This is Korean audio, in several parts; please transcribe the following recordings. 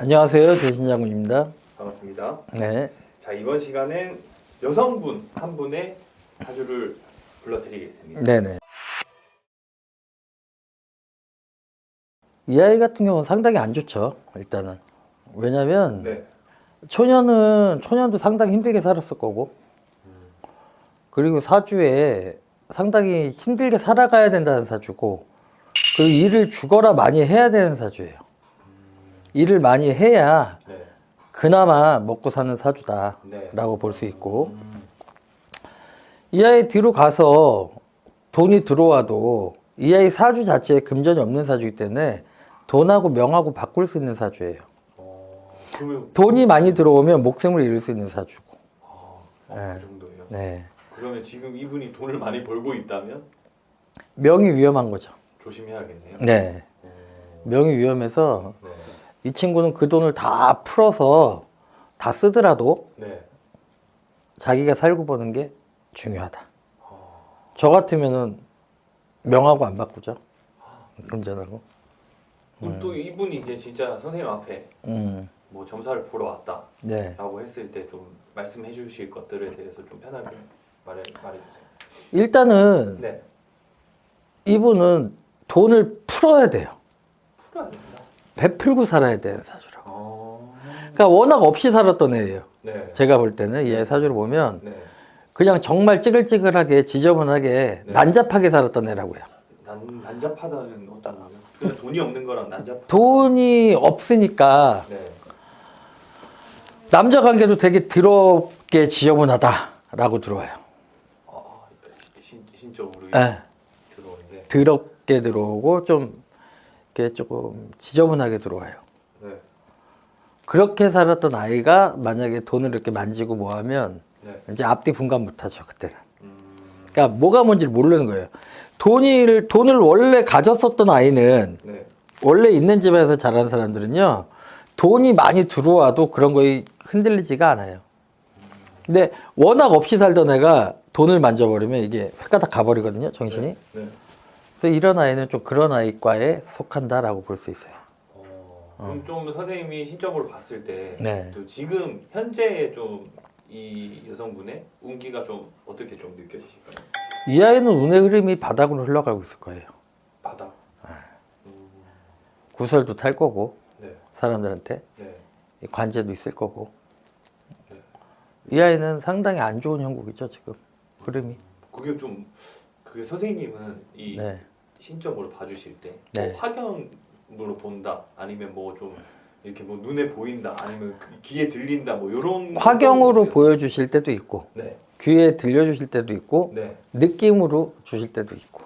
안녕하세요. 대신장군입니다. 반갑습니다. 네. 자 이번 시간엔 여성분 한 분의 사주를 불러드리겠습니다. 네네. 이 아이 같은 경우는 상당히 안 좋죠. 일단은. 왜냐면 네. 초년은 초년도 상당히 힘들게 살았을 거고 그리고 사주에 상당히 힘들게 살아가야 된다는 사주고 그리고 일을 죽어라 많이 해야 되는 사주예요. 일을 많이 해야 네. 그나마 먹고 사는 사주다라고 네. 볼 수 있고 이 아이 뒤로 가서 돈이 들어와도 이 아이 사주 자체에 금전이 없는 사주이기 때문에 돈하고 명하고 바꿀 수 있는 사주예요. 어, 그러면 돈이 많이 들어오면 목숨을 잃을 수 있는 사주고. 아, 아, 네. 그 정도예요. 네. 그러면 지금 이분이 돈을 많이 벌고 있다면 명이 위험한 거죠. 조심해야겠네요. 네. 어, 명이 위험해서 네. 이 친구는 그 돈을 다 풀어서 다 쓰더라도 네. 자기가 살고 보는 게 중요하다. 어, 저 같으면은 명하고 안 바꾸죠. 금전하고. 그럼 또 이분이 이제 진짜 선생님 앞에 음. 뭐 점사를 보러 왔다라고 네. 했을 때 좀 말씀해 주실 것들에 대해서 좀 편하게 말해 말해 주세요. 일단은 네. 이분은 돈을 풀어야 돼요. 풀어야 됩니다. 베풀고 살아야 되는 사주라고. 어, 그러니까 워낙 없이 살았던 애예요. 네. 제가 볼 때는 이애 사주를 보면 네. 그냥 정말 찌글찌글하게 지저분하게 네. 난잡하게 살았던 애라고요. 난 난잡하다는 어떤 거요? 그냥 돈이 없는 거랑 난잡. 돈이 없으니까 네. 남자 관계도 되게 더럽게 지저분하다라고 들어와요. 아, 신 신적으로 예. 들어오는데. 더럽게 들어오고 좀 이렇게 조금 지저분하게 들어와요. 네. 그렇게 살았던 아이가 만약에 돈을 이렇게 만지고 뭐 하면 네. 이제 앞뒤 분간 못 하죠, 그때는. 음. 그러니까 뭐가 뭔지를 모르는 거예요. 돈을, 돈을 원래 가졌었던 아이는 네. 원래 있는 집에서 자란 사람들은요, 돈이 많이 들어와도 그런 거에 흔들리지가 않아요. 근데 워낙 없이 살던 애가 돈을 만져버리면 이게 획가닥 가버리거든요, 정신이. 네. 네. 그래서 이런 아이는 좀 그런 아이과에 속한다라고 볼 수 있어요. 어, 그럼 좀 선생님이 신점으로 봤을 때, 네. 또 지금 현재 좀 이 여성분의 운기가 좀 어떻게 좀 느껴지실까요? 이 아이는 운의 흐름이 바닥으로 흘러가고 있을 거예요. 바닥. 네. 음, 구설도 탈 거고, 네. 사람들한테. 네. 관제도 있을 거고. 네. 이 아이는 상당히 안 좋은 형국이죠, 지금. 흐름이. 그게 좀 그게 선생님은 이 네. 신점으로 봐주실 때 네. 뭐 화경으로 본다 아니면 뭐 좀 이렇게 뭐 눈에 보인다 아니면 그 귀에 들린다 뭐 이런 화경으로 보여주실 때도 있고, 네, 귀에 들려주실 때도 있고, 네. 느낌으로 주실 때도 있고.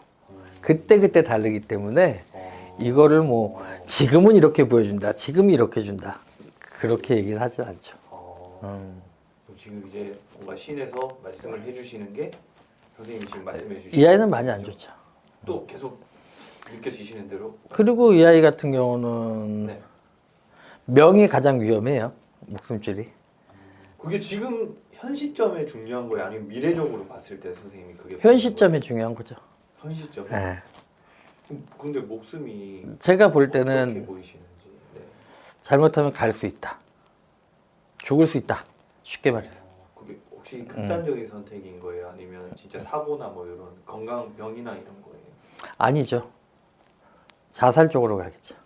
그때 그때 다르기 때문에 어, 이거를 뭐 지금은 이렇게 보여준다, 지금 이렇게 준다. 그렇게 얘기는 하지 않죠. 어, 음. 그럼 지금 이제 뭔가 신에서 말씀을 해주시는 게 선생님이 지금 말씀해 주신 이 아이는 많이 안 좋죠. 또 계속 느껴지시는 대로 그리고 이 아이 같은 경우는 네. 명이 가장 위험해요. 목숨줄이. 그게 지금 현 시점에 중요한 거예요 아니면 미래적으로 봤을 때 선생님이 그게 현 시점이 중요한 거죠. 현 시점 예. 근데 목숨이 제가 볼 어떻게 때는 보이시는지 네. 잘못하면 갈 수 있다. 죽을 수 있다. 쉽게 말해서. 어, 그게 혹시 음. 극단적인 선택인 거예요? 아니면 진짜 사고나 뭐 이런 건강 병이나 이런 거예요? 아니죠. 자살 쪽으로 가겠죠.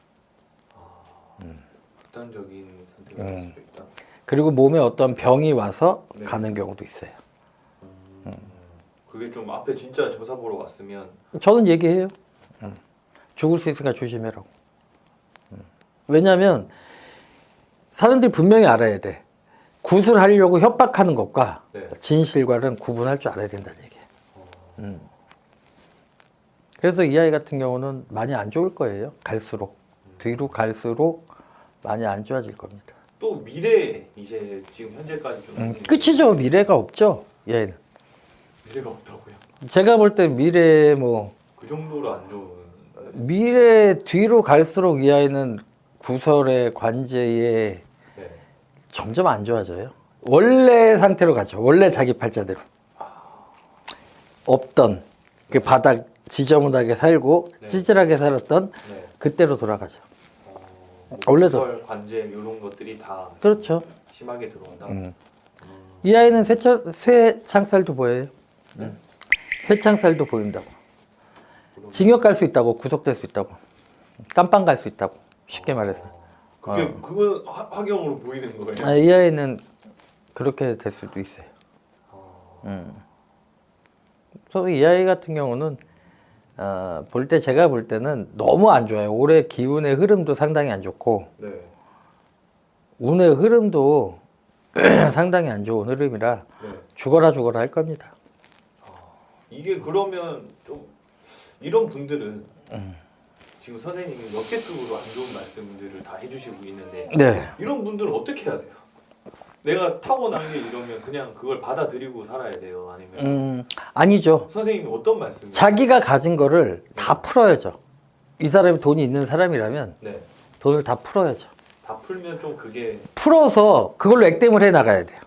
극단적인 선택을 할 음. 수도 있다. 그리고 몸에 어떤 병이 와서 네. 가는 경우도 있어요. 음. 그게 좀 앞에 진짜 조사 보러 왔으면 저는 얘기해요. 음. 죽을 수 있으니까 조심해라고. 음. 왜냐하면 사람들이 분명히 알아야 돼. 구술하려고 협박하는 것과 네. 진실과는 구분할 줄 알아야 된다는 얘기예요. 음. 그래서 이 아이 같은 경우는 많이 안 좋을 거예요. 갈수록 뒤로 갈수록 많이 안 좋아질 겁니다. 또 미래 이제 지금 현재까지 좀 음, 끝이죠. 미래가 없죠. 이 아이는. 미래가 없다고요? 제가 볼 때 미래 뭐 그 정도로 안 좋은 미래 뒤로 갈수록 이 아이는 구설의 관제에 네. 점점 안 좋아져요. 원래 상태로 가죠. 원래 자기 팔자대로. 없던 그 바닥 지저분하게 살고 네. 찌질하게 살았던 네. 그때로 돌아가죠. 어, 뭐 원래도. 설, 관제 이런 것들이 다 그렇죠. 심하게 들어온다. 음. 음. 이 아이는 쇠차, 쇠창살도 보여요. 쇠창살도 보인다고. 징역 갈 수 있다고, 구속될 수 있다고, 깜빵 갈 수 있다고. 쉽게 말해서. 그게 어. 그건 화, 화경으로 보이는 거예요. 아, 이 아이는 그렇게 될 수도 있어요. 어. 음. 그래서 이 아이 같은 경우는 어, 볼 때 제가 볼 때는 너무 안 좋아요. 올해 기운의 흐름도 상당히 안 좋고 네. 운의 흐름도 상당히 안 좋은 흐름이라 네. 죽어라 죽어라 할 겁니다. 이게 그러면 좀 이런 분들은 음. 지금 선생님이 몇 개 쪽으로 안 좋은 말씀들을 다 해주시고 있는데 네. 이런 분들은 어떻게 해야 돼요? 내가 타고난 게 이러면 그냥 그걸 받아들이고 살아야 돼요? 아니면 음, 아니죠. 선생님이 어떤 말씀? 자기가 가진 거를 다 풀어야죠. 이 사람이 돈이 있는 사람이라면 네. 돈을 다 풀어야죠. 다 풀면 좀 그게 풀어서 그걸로 액땜을 해 나가야 돼요.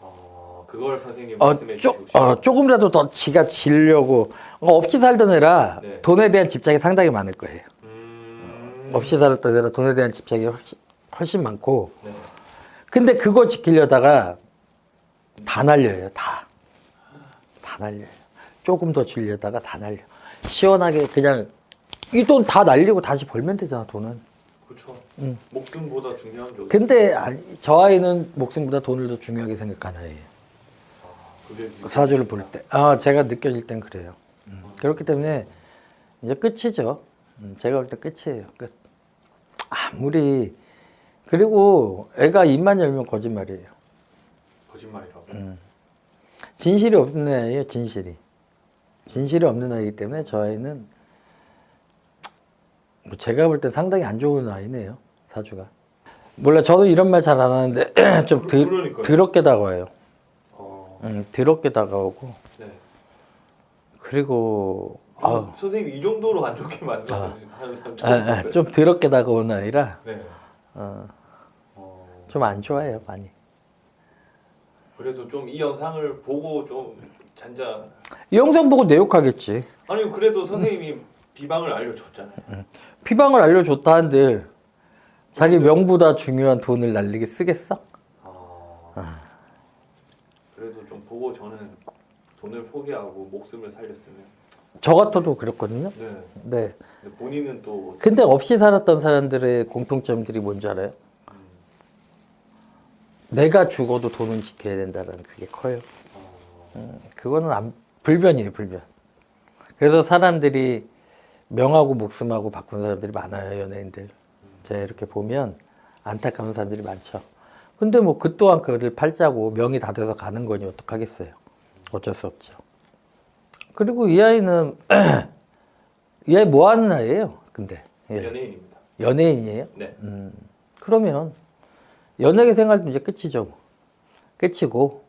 어, 그걸 선생님 어, 말씀해 쪼, 주시고. 어, 조금이라도 더 지가 지려고 어, 없이 살던 애라 네. 돈에 대한 집착이 상당히 많을 거예요. 음... 없이 살았던 애라 돈에 대한 집착이 훨씬, 훨씬 많고 네. 근데 그거 지키려다가 다 날려요 다. 다 날려요. 조금 더 주려다가 다 날려. 시원하게 그냥 이 돈 다 날리고 다시 벌면 되잖아 돈은. 그렇죠. 음. 목숨보다 중요한 게? 근데 아니, 저 아이는 목숨보다 돈을 더 중요하게 생각하는 아이예요. 아, 사주를 볼 때. 아, 제가 느껴질 땐 그래요. 음, 그렇기 때문에 이제 끝이죠. 음, 제가 볼 때 끝이에요. 끝. 아무리 그리고 애가 입만 열면 거짓말이에요. 거짓말이라고. 음. 진실이 없는 아이예요. 진실이. 진실이 없는 아이기 때문에 저 아이는 뭐 제가 볼때 상당히 안 좋은 아이네요. 사주가. 몰라 저도 이런 말 잘 안 하는데 좀 그- 드, 그러니까요. 더럽게 다가와요. 어, 음, 더럽게 다가오고 네. 그리고 아, 선생님 이 정도로 안 좋게 사람 처음 아, 아, 봤어요. 좀 더럽게 다가오는 아이라 네. 어, 어, 좀 안 좋아해요 많이. 그래도 좀 이 영상을 보고 좀 잔자. 이 영상 보고 내 욕하겠지. 아니 그래도 선생님이 비방을 알려줬잖아요. 피방을 알려줬다 한들 자기 명보다 중요한 돈을 날리게 쓰겠어? 아, 그래도 좀 보고 저는 돈을 포기하고 목숨을 살렸으면. 저 같아도 그랬거든요. 네. 네. 근데 본인은 또 근데 없이 살았던 사람들의 공통점들이 뭔지 알아요? 음, 내가 죽어도 돈은 지켜야 된다는 그게 커요. 어, 음, 그거는 안, 불변이에요, 불변. 그래서 사람들이 명하고 목숨하고 바꾼 사람들이 많아요, 연예인들. 제가 이렇게 보면 안타까운 사람들이 많죠. 근데 뭐 그 또한 그들 팔자고 명이 다 돼서 가는 거니 어떡하겠어요. 어쩔 수 없죠. 그리고 이 아이는 이 아이 뭐 하는 아이예요? 근데 예. 연예인입니다. 연예인이에요? 네. 음, 그러면 연예계 생활도 이제 끝이죠. 뭐. 끝이고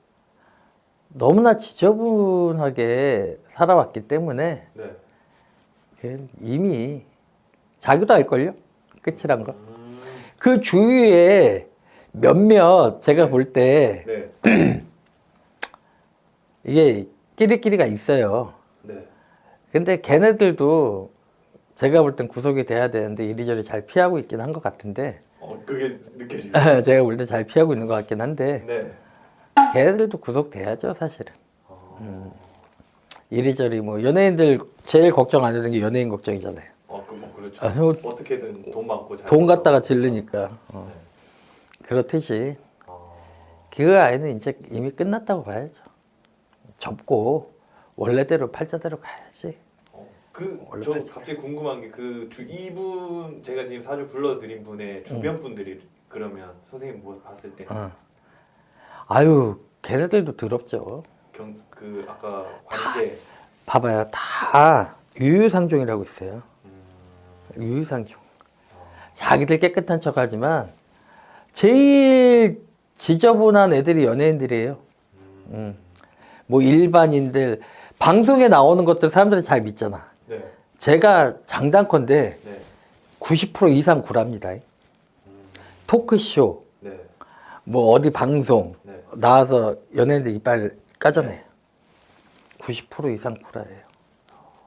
너무나 지저분하게 살아왔기 때문에 네. 그 이미 자기도 알걸요? 끝이란 거. 음, 그 주위에 몇몇 제가 볼때 네. 이게 끼리끼리가 있어요. 네. 근데 걔네들도 제가 볼 땐 구속이 돼야 되는데 이리저리 잘 피하고 있긴 한 것 같은데 어, 그게 느껴지죠. 제가 볼 때 잘 피하고 있는 것 같긴 한데 네. 걔네들도 구속돼야죠 사실은. 어, 이리저리 뭐 연예인들 제일 걱정 안 되는 게 연예인 걱정이잖아요. 어, 그, 뭐 그렇죠. 아, 뭐 어떻게든 돈 많고 잘 돈. 갖다가 질르니까 어. 그렇듯이 어, 그 아이는 이제 이미 끝났다고 봐야죠. 접고 원래대로 팔자대로 가야지. 어, 그, 저. 갑자기 궁금한 게그주 이분 제가 지금 사주 불러드린 분의 주변 분들이 그러면 선생님 뭐 봤을 때 어. 아유 걔네들도 더럽죠. 경, 그 아까 관제 봐봐요 다 유유상종이라고 있어요. 음, 유유상종. 자기들 깨끗한 척하지만 제일 지저분한 애들이 연예인들이에요. 음. 뭐 일반인들 방송에 나오는 것들 사람들이 잘 믿잖아. 네, 제가 장단컨대 네, 90% 이상 구랍니다. 음, 토크쇼, 네, 뭐 어디 방송 네. 나와서 연예인들 이빨 까져내요. 90% 이상 구라예요.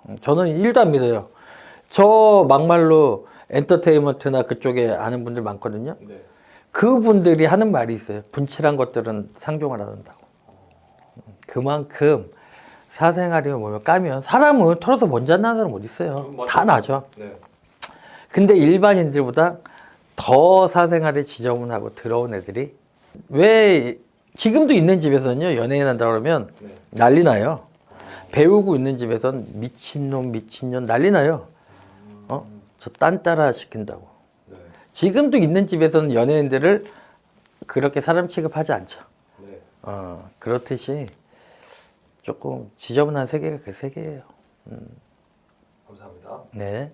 음, 저는 1도 안 믿어요. 저 막말로 엔터테인먼트나 그쪽에 아는 분들 많거든요. 네. 그분들이 하는 말이 있어요. 분칠한 것들은 상종을 안 한다고. 그만큼 사생활이면 뭐면 까면 사람은 털어서 먼지 안 나는 사람 어디 있어요? 음. 다 나죠. 네. 근데 일반인들보다 더 사생활에 지저분하고 더러운 애들이 왜 지금도 있는 집에서는요 연예인 한다 그러면 네. 난리 나요. 배우고 있는 집에선 미친놈 미친년 난리 나요. 어? 저 딴 따라 시킨다고. 네. 지금도 있는 집에서는 연예인들을 그렇게 사람 취급하지 않죠. 네. 어, 그렇듯이 조금 지저분한 세계가 그 세계예요. 감사합니다. 네.